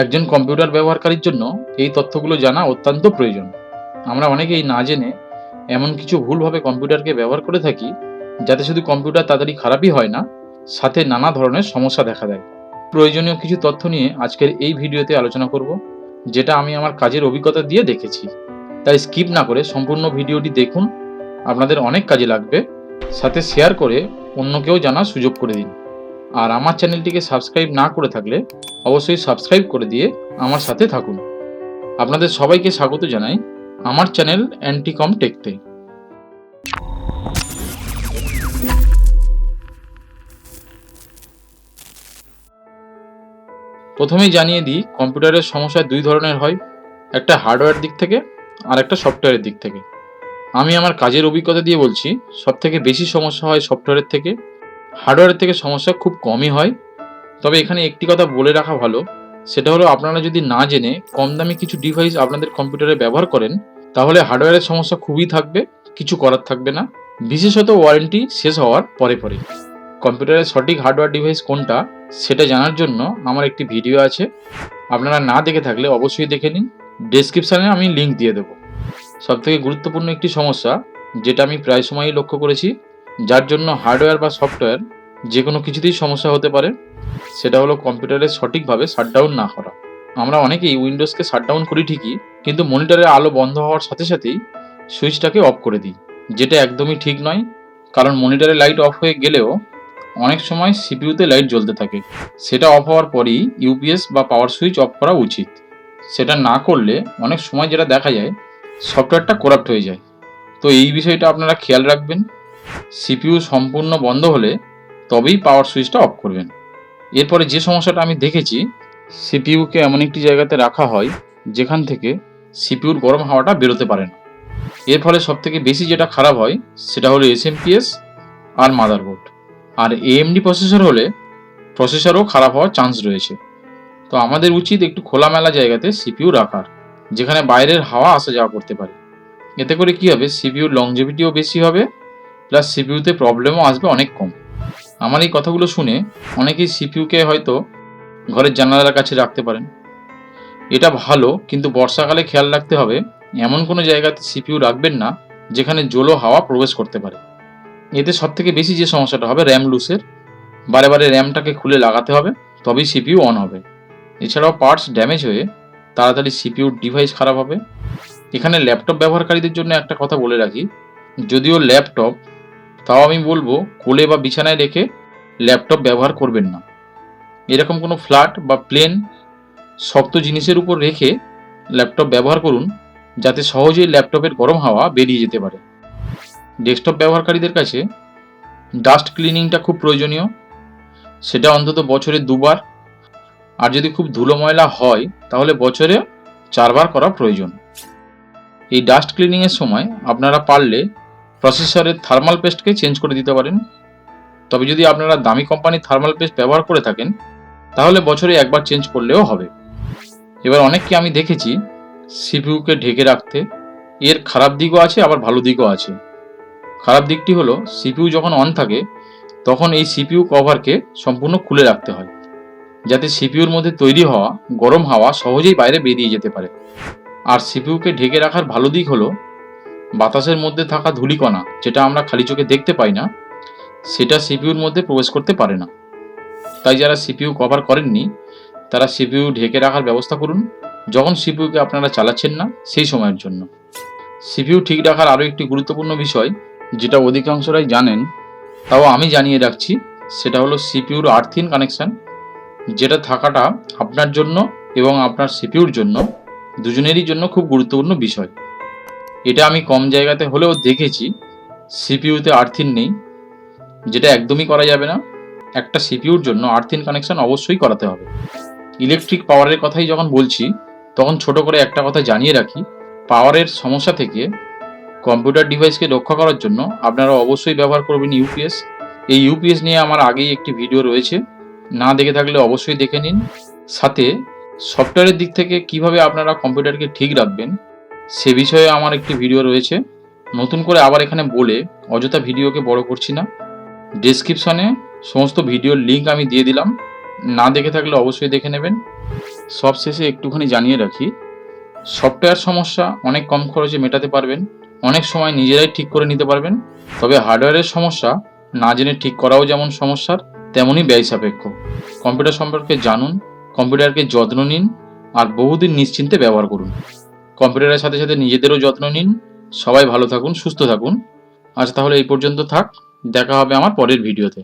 একজন কম্পিউটার ব্যবহারকারীর জন্য এই তথ্যগুলো জানা অত্যন্ত প্রয়োজন। আমরা অনেকেই না জেনে এমন কিছু ভুলভাবে কম্পিউটারকে ব্যবহার করে থাকি, যাতে শুধু কম্পিউটার তাড়াতাড়ি খারাপই হয় না, সাথে নানা ধরনের সমস্যা দেখা দেয়। প্রয়োজনীয় কিছু তথ্য নিয়ে আজকের এই ভিডিওতে আলোচনা করব, যেটা আমি আমার কাজের অভিজ্ঞতা দিয়ে দেখেছি। তাই স্কিপ না করে সম্পূর্ণ ভিডিওটি দেখুন, আপনাদের অনেক কাজে লাগবে। সাথে শেয়ার করে অন্যকেও জানার সুযোগ করে দিন। আর আমার চ্যানেলটিকে সাবস্ক্রাইব না করে থাকলে অবশ্যই সাবস্ক্রাইব করে দিয়ে আমার সাথে থাকুন। আপনাদের সবাইকে স্বাগত জানাই আমার চ্যানেল অ্যান্টিকম টেকতে। প্রথমেই জানিয়ে দিই, কম্পিউটারের সমস্যা দুই ধরনের হয়, একটা হার্ডওয়্যার দিক থেকে আর একটা সফটওয়্যারের দিক থেকে। আমি আমার কাজের অভিজ্ঞতা দিয়ে বলছি সব থেকে বেশি সমস্যা হয় সফটওয়্যারের থেকে হার্ডওয়্যারের থেকে সমস্যা খুব কমই হয়। তবে এখানে একটি কথা বলে রাখা ভালো, সেটা হলো আপনারা যদি না জেনে কম দামি কিছু ডিভাইস আপনাদের কম্পিউটারে ব্যবহার করেন, তাহলে হার্ডওয়্যারের সমস্যা খুবই থাকবে, কিছু করার থাকবে না। বিশেষত ওয়ারেন্টি শেষ হওয়ার পরে পরে। কম্পিউটারের সঠিক হার্ডওয়্যার ডিভাইস কোনটা, সেটা জানার জন্য আমার একটি ভিডিও আছে। আপনারা না দেখে থাকলে অবশ্যই দেখে নিন। ডেসক্রিপশানে আমি লিঙ্ক দিয়ে দেবো। সবথেকে গুরুত্বপূর্ণ একটি সমস্যা, যেটা আমি প্রায় সময়ই লক্ষ্য করেছি যার জন্য হার্ডওয়্যার বা সফটওয়্যার যে কোনো কিছুতেই সমস্যা হতে পারে, সেটা হলো কম্পিউটারে সঠিকভাবে শাটডাউন না করা। আমরা অনেকেই উইন্ডোজকে শাটডাউন করি ঠিকই, কিন্তু মনিটরের আলো বন্ধ হওয়ার সাথে সাথেই সুইচটাকে অফ করে দিই, যেটা একদমই ঠিক নয়, কারণ মনিটরের লাইট অফ হয়ে গেলেও অনেক সময় সিপিইউতে লাইট জ্বলতে থাকে। সেটা অফ হওয়ার পরই ইউপিএস বা পাওয়ার সুইচ অফ করা উচিত। সেটা না করলে অনেক সময় যেটা দেখা যায়, সফটওয়্যারটা করাপ্ট হয়ে যায়। তো এই বিষয়টা আপনারা খেয়াল রাখবেন। সিপিইউ সম্পূর্ণ বন্ধ হলে তবেই পাওয়ার সুইচটা অফ করবেন। এরপরে যে সমস্যাটা আমি দেখেছি, সিপিইউকে এমন একটি জায়গাতে রাখা হয় যেখান থেকে সিপিউর গরম হাওয়াটা বেরোতে পারে না। এর ফলে সবথেকে বেশি যেটা খারাপ হয়, সেটা হলো এসএমপিএস আর মাদারবোর্ড আর এএমডি প্রসেসর হলে প্রসেসরও খারাপ হওয়ার চান্স রয়েছে। তো আমাদের উচিত একটু খোলামেলা জায়গাতে সিপিইউ রাখার, যেখানে বাইরের হাওয়া আসা যাওয়া করতে পারে। এতে করে কি হবে? সিপিইউর লংজেভিটিও বেশি হবে প্লাস সিপিইউতে প্রবলেমও আসবে অনেক কম। আমার এই কথাগুলো শুনে অনেকেই সিপিইউকে হয়তো ঘরের জানালার কাছে রাখতে পারেন। এটা ভালো, কিন্তু বর্ষাকালে খেয়াল রাখতে হবে, এমন কোনো জায়গাতে সিপিইউ রাখবেন না, যেখানে জলো হাওয়া প্রবেশ করতে পারে। এতে সব থেকে বেশি যে সমস্যাটা হবে র্যাম লুসের বারে বারে র্যামটাকে খুলে লাগাতে হবে, তবেই সিপিইউ অন হবে। এছাড়াও পার্টস ড্যামেজ হয়ে তাড়াতাড়ি সিপিইউর ডিভাইস খারাপ হবে। এখানে ল্যাপটপ ব্যবহারকারীদের জন্য একটা কথা বলে রাখি, যদিও ল্যাপটপ তাও আমি বলব, কোলে বা বিছানায় রেখে ল্যাপটপ ব্যবহার করবেন না। এরকম কোনো ফ্ল্যাট বা প্লেন শক্ত জিনিসের উপর রেখে ল্যাপটপ ব্যবহার করুন, যাতে সহজেই ল্যাপটপের গরম হাওয়া বেরিয়ে যেতে পারে। ডেস্কটপ ব্যবহারকারীদের কাছে ডাস্ট ক্লিনিংটা খুব প্রয়োজনীয়। সেটা অন্তত বছরে দুবার। আর যদি খুব ধুলো ময়লা হয়, তাহলে বছরে চারবার করা প্রয়োজন। এই ডাস্ট ক্লিনিংয়ের সময় আপনারা পারলে প্রসেসরের থার্মাল পেস্টকে চেঞ্জ করে দিতে পারেন। তবে যদি আপনারা দামি কোম্পানির থার্মাল পেস্ট ব্যবহার করে থাকেন, তাহলে বছরে একবার চেঞ্জ করলেও হবে। এবার অনেককে আমি দেখেছি সিপিইউকে ঢেকে রাখতে, এর খারাপ দিকও আছে, আবার ভালো দিকও আছে। খারাপ দিকটি হলো সিপিইউ যখন অন থাকে, তখন এই সিপিইউ কভারকে সম্পূর্ণ খুলে রাখতে হয়, যাতে সিপিইউর মধ্যে তৈরি হওয়া, গরম হাওয়া সহজেই বাইরে বেরিয়ে যেতে পারে। আর সিপিইউকে ঢেকে রাখার ভালো দিক হলো বাতাসের মধ্যে থাকা ধূলিকণা, যেটা আমরা খালি চোখে দেখতে পাই না, সেটা সিপিইউর মধ্যে প্রবেশ করতে পারে না। তাই যারা সিপিইউ কভার করেননি, তারা সিপিইউ ঢেকে রাখার ব্যবস্থা করুন। যখন সিপিইউকে আপনারা চালাচ্ছেন না, সেই সময়ের জন্য। সিপিইউ ঠিক রাখার আরও একটি গুরুত্বপূর্ণ বিষয়, যেটা অধিকাংশরাই জানেন, তাও আমি জানিয়ে রাখছি, সেটা হলো সিপিইউর আর্থিন কানেকশন, যেটা থাকাটা আপনার জন্য এবং আপনার সিপিইউর জন্য, দুজনেরই জন্য খুব গুরুত্বপূর্ণ বিষয়। এটা আমি কম জায়গাতে হলেও দেখেছি সিপিইউতে আর্থিন নেই, যেটা একদমই করা যাবে না। একটা সিপিইউর জন্য আর্থিন কানেকশন অবশ্যই করাতে হবে। ইলেকট্রিক পাওয়ারের কথাই যখন বলছি, তখন ছোট করে একটা কথা জানিয়ে রাখি পাওয়ারের সমস্যা থেকে কম্পিউটার ডিভাইসকে রক্ষা করার জন্য আপনারা অবশ্যই ব্যবহার করবেন ইউপিএস এই ইউপিএস নিয়ে আমার আগেই একটি ভিডিও রয়েছে, না দেখে থাকলে অবশ্যই দেখে নিন। সাথে সফটওয়্যারের দিক থেকে কীভাবে আপনারা কম্পিউটারকে ঠিক রাখবেন সে বিষয়ে আমার একটি ভিডিও রয়েছে। নতুন করে আবার এখানে বলে অযথা ভিডিওকে বড় করছি না। ডেসক্রিপশনে সমস্ত ভিডিওর লিঙ্ক আমি দিয়ে দিলাম। না দেখে থাকলে অবশ্যই দেখে নেবেন। সব শেষে একটুখানি জানিয়ে রাখি, সফটওয়্যার সমস্যা অনেক কম খরচে মেটাতে পারবেন। অনেক সময় নিজেরাই ঠিক করে নিতে পারবেন। তবে হার্ডওয়্যারের সমস্যা না জেনে ঠিক করাও যেমন সমস্যার, তেমনই ব্যয় সাপেক্ষ। কম্পিউটার সম্পর্কে জানুন, কম্পিউটারকে যত্ন নিন, আর বহুদিন নিশ্চিন্তে ব্যবহার করুন। কম্পিউটারের সাথে সাথে নিজেদেরও যত্ন নিন। সবাই ভালো থাকুন, সুস্থ থাকুন। আজ তাহলে এই পর্যন্ত থাক। দেখা হবে আমার পরের ভিডিওতে।